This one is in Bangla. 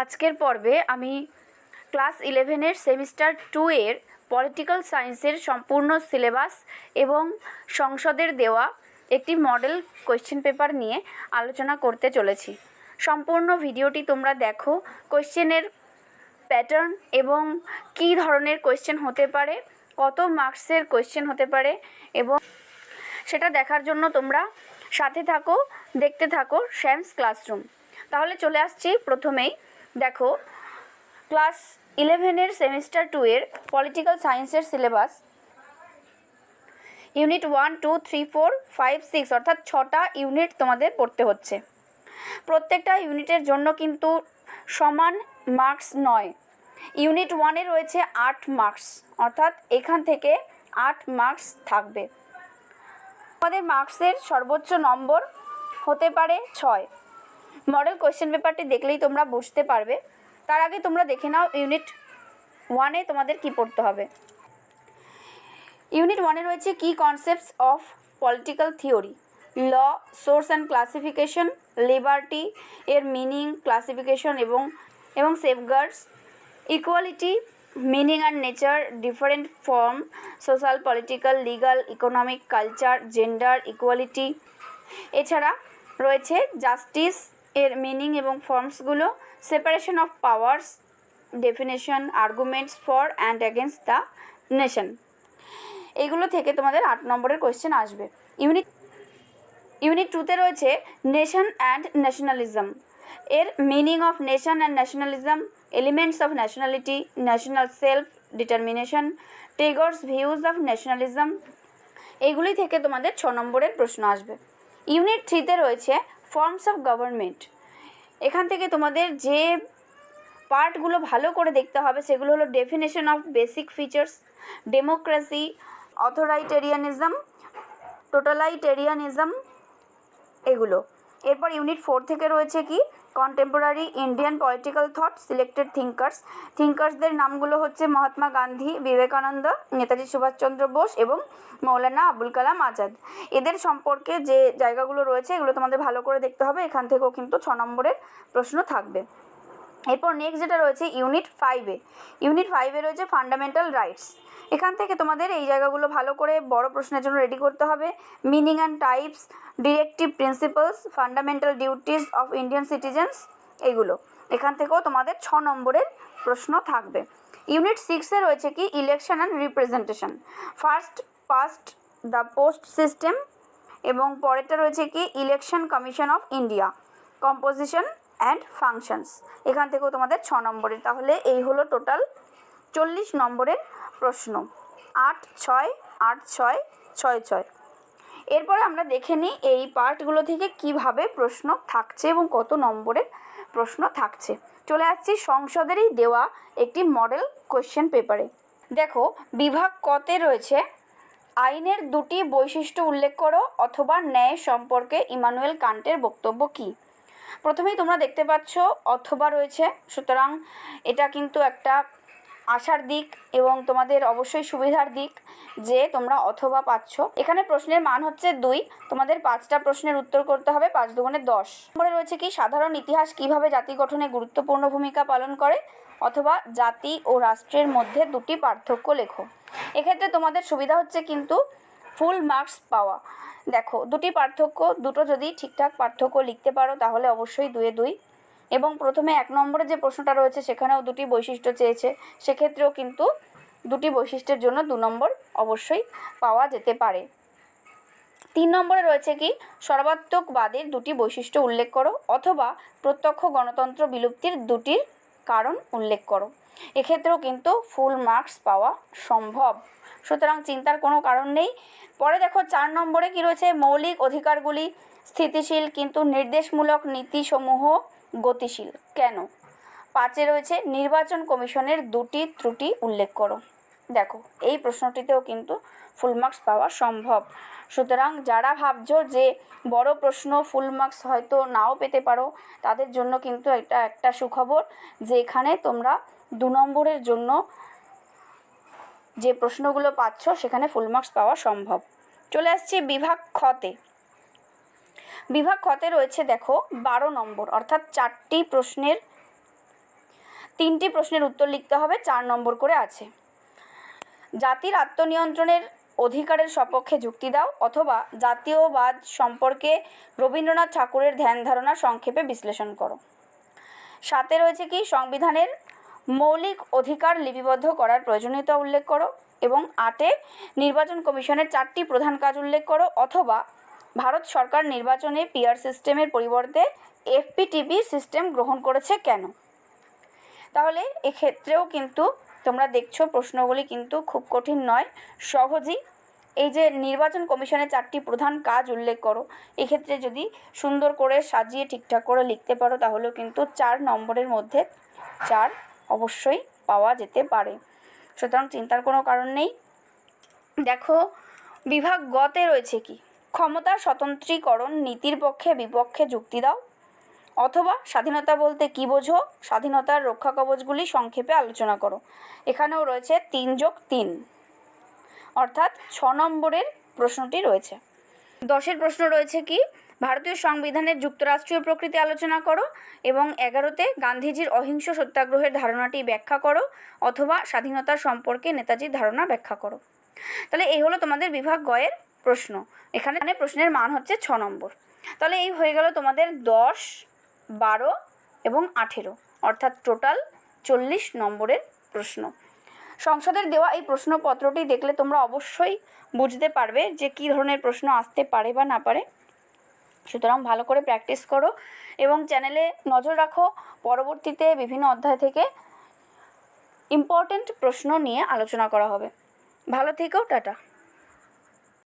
আজকের পর্বে আমি ক্লাস ইলেভেনের সেমিস্টার টু এর পলিটিক্যাল সায়েন্সের সম্পূর্ণ সিলেবাস এবং সংসদের দেওয়া একটি মডেল কোয়েশ্চেন পেপার নিয়ে আলোচনা করতে চলেছি। সম্পূর্ণ ভিডিওটি তোমরা দেখো, কোয়েশ্চেনের প্যাটার্ন এবং কী ধরনের কোয়েশ্চেন হতে পারে, কত মার্কসের কোয়েশ্চেন হতে পারে এবং সেটা দেখার জন্য তোমরা সাথে থাকো, দেখতে থাকো, শ্যামস ক্লাসরুম। তাহলে চলে আসছি প্রথমেই। দেখো ক্লাস ইলেভেনের সেমিস্টার টু এর পলিটিক্যাল সায়েন্সের syllabus unit one two three four five six অর্থাৎ ছটা ইউনিট তোমাদের পড়তে হচ্ছে। প্রত্যেকটা ইউনিটের জন্য কিন্তু সমান মার্কস নয়। ইউনিট ওয়ানে রয়েছে আট মার্কস অর্থাৎ এখান থেকে আট মার্কস থাকবে। আমাদের মার্কসের সর্বোচ্চ নম্বর হতে পারে ছয়। মডেল কোয়েশ্চেন পেপারটি দেখলেই তোমরা বুঝতে পারবে। তার আগে তোমরা দেখে নাও ইউনিট ওয়ানে তোমাদের কি পড়তে হবে। ইউনিট ওয়ানে রয়েছে কি concepts of political theory law source and classification liberty এর মিনিং ক্লাসিফিকেশন এবং এবং safeguards equality meaning and nature different form social political legal economic culture gender equality এছাড়া রয়েছে জাস্টিস এর মিনিং এবং ফর্মসগুলো separation of powers definition arguments for and against the nation এগুলো থেকে তোমাদের আট নম্বরের কোয়েশ্চেন আসবে। ইউনিট ইউনিট টুতে রয়েছে নেশন অ্যান্ড ন্যাশনালিজম এর meaning of nation and nationalism elements of nationality national self determination Tagore's views of nationalism এগুলি থেকে তোমাদের ছ নম্বরের প্রশ্ন আসবে। ইউনিট থ্রিতে রয়েছে ফর্মস অফ গভর্নমেন্ট এখান থেকে তোমাদের যে পার্টগুলো ভালো করে দেখতে হবে, সেগুলো হলো definition of basic features democracy authoritarianism totalitarianism এগুলো। এরপর ইউনিট ফোর থেকে রয়েছে কি? Contemporary Indian political thought selected thinkers থিঙ্কার্সদের নামগুলো হচ্ছে মহাত্মা গান্ধী, বিবেকানন্দ, নেতাজি সুভাষচন্দ্র বোস এবং মৌলানা আবুল কালাম আজাদ। এদের সম্পর্কে যে জায়গাগুলো রয়েছে, এগুলো তোমাদের ভালো করে দেখতে হবে। এখান থেকেও কিন্তু ছ নম্বরের প্রশ্ন থাকবে। এরপর নেক্সট যেটা রয়েছে, ইউনিট ফাইভে ইউনিট ফাইভে রয়েছে ফান্ডামেন্টাল রাইটস এখান থেকে তোমাদের এই জায়গাগুলো ভালো করে বড় প্রশ্নের জন্য রেডি করতে হবে। Meaning and types directive principles fundamental duties of Indian citizens এগুলো। এখান থেকেও তোমাদের ছ নম্বরের প্রশ্ন থাকবে। ইউনিট সিক্সে রয়েছে কি? Election and representation first past the post system এবং পরেরটা রয়েছে কি? Election commission of India composition and functions এখান থেকেও তোমাদের ছ নম্বরের। তাহলে এই হলো টোটাল চল্লিশ নম্বরের প্রশ্ন। আট ছয় আট ছয় ছয় ছয়। এরপরে আমরা দেখে নিই এই পার্টগুলো থেকে কীভাবে প্রশ্ন থাকছে এবং কত নম্বরের প্রশ্ন থাকছে। চলে আসছি সংসদেরই দেওয়া একটি মডেল কোয়েশ্চেন পেপারে। দেখো, বিভাগ কতে রয়েছে? আইনের দুটি বৈশিষ্ট্য উল্লেখ করো অথবা ন্যায় সম্পর্কে ইমানুয়েল কান্টের বক্তব্য কী? প্রথমেই তোমরা দেখতে পাচ্ছ অথবা রয়েছে, সুতরাং এটা কিন্তু একটা আশার দিক এবং তোমাদের অবশ্যই সুবিধার দিক যে তোমরা অথবা পাচ্ছ। এখানে প্রশ্নের মান হচ্ছে দুই। তোমাদের পাঁচটা প্রশ্নের উত্তর করতে হবে পাঁচ দুগুণে দশ। নম্বরে রয়েছে কি, সাধারণ ইতিহাস কীভাবে জাতি গঠনে গুরুত্বপূর্ণ ভূমিকা পালন করে? অথবা জাতি ও রাষ্ট্রের মধ্যে দুটি পার্থক্য লেখো। এক্ষেত্রে তোমাদের সুবিধা হচ্ছে কিন্তু ফুল মার্কস পাওয়া। দেখো, দুটি পার্থক্য, দুটো যদি ঠিকঠাক পার্থক্য লিখতে পারো তাহলে অবশ্যই দুয়ে দুই। এবং প্রথমে এক নম্বরে যে প্রশ্নটা রয়েছে সেখানেও দুটি বৈশিষ্ট্য চেয়েছে, সেক্ষেত্রেও কিন্তু দুটি বৈশিষ্ট্যের জন্য দু নম্বর অবশ্যই পাওয়া যেতে পারে। তিন নম্বরে রয়েছে কি, সর্বাত্মকবাদের দুটি বৈশিষ্ট্য উল্লেখ করো অথবা প্রত্যক্ষ গণতন্ত্র বিলুপ্তির দুটির কারণ উল্লেখ করো। এক্ষেত্রেও কিন্তু ফুল মার্কস পাওয়া সম্ভব। সুতরাং চিন্তার কোনো কারণ নেই। পরে দেখো চার নম্বরে কি রয়েছে, মৌলিক অধিকারগুলি স্থিতিশীল কিন্তু নির্দেশমূলক নীতিসমূহ গতিশীল। কেন? পাঁচে রয়েছে নির্বাচন কমিশনের দুটি ত্রুটি উল্লেখ করো। দেখো, এই প্রশ্নটিতেও কিন্তু ফুল মার্কস পাওয়া সম্ভব। সুতরাং যারা ভাবছ যে বড় প্রশ্ন ফুল মার্কস হয়তো নাও পেতে পারো, তাদের জন্য কিন্তু এটা একটা সুখবর যে এখানে তোমরা দু নম্বরের জন্য যে প্রশ্নগুলো পাচ্ছ, সেখানে ফুল মার্কস পাওয়া সম্ভব। চলে আসছি বিভাগ খতে বিভাগ খতে রয়েছে, দেখো, বারো নম্বর। অর্থাৎ চারটি প্রশ্নের, তিনটি প্রশ্নের উত্তর লিখতে হবে, চার নম্বর করে আছে। জাতির আত্মনিয়ন্ত্রণের অধিকারের সপক্ষে যুক্তি দাও, অথবা জাতীয়বাদ সম্পর্কে রবীন্দ্রনাথ ঠাকুরের ধ্যান ধারণা সংক্ষেপে বিশ্লেষণ করো। সাথে রয়েছে কি? সংবিধানের মৌলিক অধিকার লিপিবদ্ধ করার প্রয়োজনীয়তা উল্লেখ করো, এবং আটে নির্বাচন কমিশনের চারটি প্রধান কাজ উল্লেখ করো, অথবা ভারত সরকার নির্বাচনে পিআর সিস্টেমের পরিবর্তে এফপিটিপি সিস্টেম গ্রহণ করেছে কেন? তাহলে এক্ষেত্রেও কিন্তু তোমরা দেখছ প্রশ্নগুলি কিন্তু খুব কঠিন নয়, সহজই। এই যে নির্বাচন কমিশনের চারটি প্রধান কাজ উল্লেখ করো, এক্ষেত্রে যদি সুন্দর করে সাজিয়ে ঠিকঠাক করে লিখতে পারো, তাহলেও কিন্তু চার নম্বরের মধ্যে চার অবশ্যই পাওয়া যেতে পারে। সুতরাং চিন্তার কোনো কারণ নেই। দেখো, বিভাগ গতে রয়েছে কি? ক্ষমতা স্বতন্ত্রীকরণ নীতির পক্ষে বিপক্ষে যুক্তি দাও। অথবা স্বাধীনতা বলতে কী বোঝো? স্বাধীনতার রক্ষা কবচগুলি সংক্ষেপে আলোচনা করো। এখানেও রয়েছে তিন যোগ তিন। অর্থাৎ ছ নম্বরের প্রশ্নটি রয়েছে। দশের প্রশ্ন রয়েছে কি? ভারতীয় সংবিধানের যুক্তরাষ্ট্রীয় প্রকৃতি আলোচনা করো এবং এগারোতে গান্ধীজির অহিংস সত্যাগ্রহের ধারণাটি ব্যাখ্যা করো অথবা স্বাধীনতা সম্পর্কে নেতাজির ধারণা ব্যাখ্যা করো। তাহলে এই হলো তোমাদের বিভাগ গয়ের প্রশ্ন। এখানে এখানে প্রশ্নের মান হচ্ছে ছ নম্বর। তাহলে এই হয়ে গেল তোমাদের দশ, বারো এবং আঠেরো। অর্থাৎ টোটাল চল্লিশ নম্বরের প্রশ্ন। সংসদের দেওয়া এই প্রশ্নপত্রটি দেখলে তোমরা অবশ্যই বুঝতে পারবে যে কী ধরনের প্রশ্ন আসতে পারে বা না পারে। সুতরাং ভালো করে প্র্যাকটিস করো এবং চ্যানেলে নজর রাখো পরবর্তীতে বিভিন্ন অধ্যায় থেকে ইম্পর্ট্যান্ট প্রশ্ন নিয়ে আলোচনা করা হবে। ভালো থেকো, টাটা।